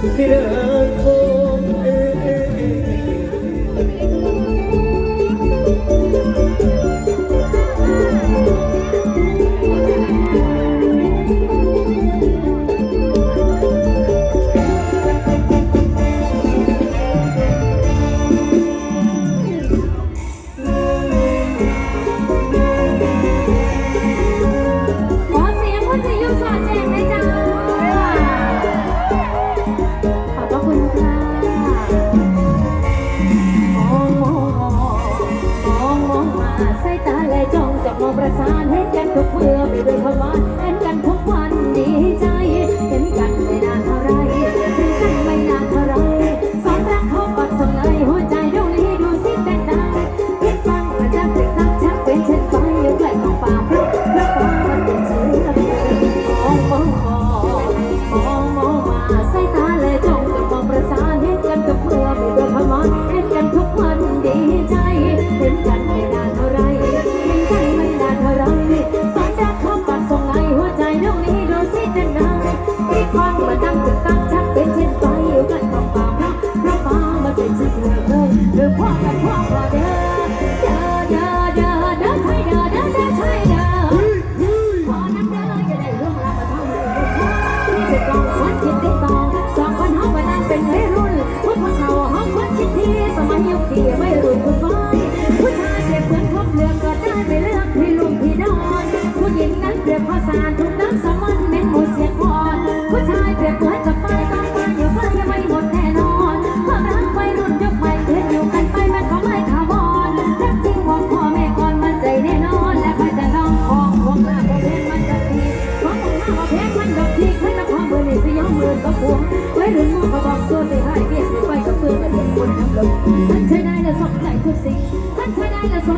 ที่ ตาและจ้องจะมองประสานเห็นกันทุกเมื่อไม่ด้วยคำว่าเห็นกันทุกวัน งหรือพ่อกันพ่อว่าเด้อเด้อเด้อเด้อเด้อใช่เด้อเด้อเด้อใช่เด้อขอน้ำเด้อจะได้ร่วมรับมาท่องเรื่องที่จะต้องคนคิดติดต่อสองคนเฮามานั่งเป็นวัยรุ่นพวกพวกเขาเฮาคนคิดที่สมัยยุคที่ไม่รุ่นคุณไฟผู้ชายเปรียบเหมือนครบเรือก็ได้ไม่เลือกที่ลุมที่น้อนผู้หญิงนั้นเปรียบภาษาทุกน้ำสามั พวงไว้รุ่นมองก็บอกตัวใส่ให้เกียรติไปก็เฟื่องก็เด็กคนน้ำลมท่านใช้ได้ละสองใจทุกสิ่งท่านใช้ละสอง